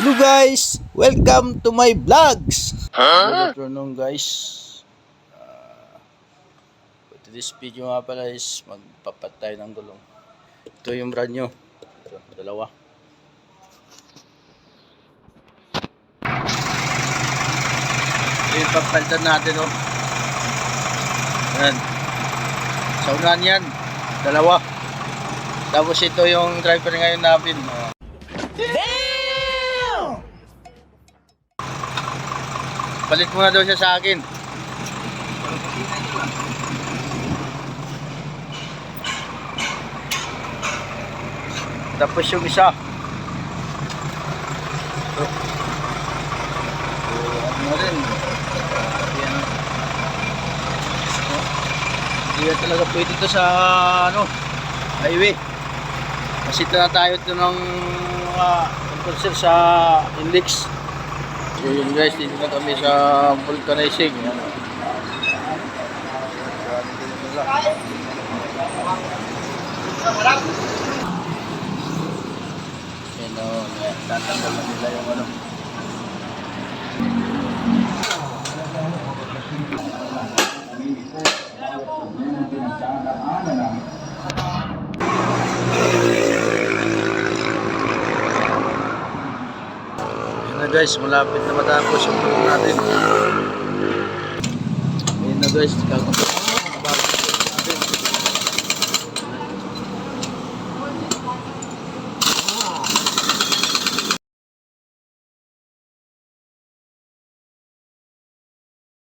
Hello guys! Welcome to my vlogs! Good afternoon guys. Uh, for this video nga pala is magpapat tayo ng gulong. Ito yung brand new. Ito, dalawa. Ito yung papalitan natin oh. Yan. Sa unahan yan. Dalawa. Tapos ito yung driver ngayon namin. Oh. Palit mo na daw siya sa akin. Tapos yung isa. Ito. Ano rin. Yan. Hindi talaga pwede ito sa ano, highway. Kasi ito na tayo ito ng mga concert sa Index. So yun guys, dito na kami sa vulcanizing. Ano. Yan o, tatanggal na nila yung ano. Guys, malapit na matapos yung natin. Yan na guys, kakapit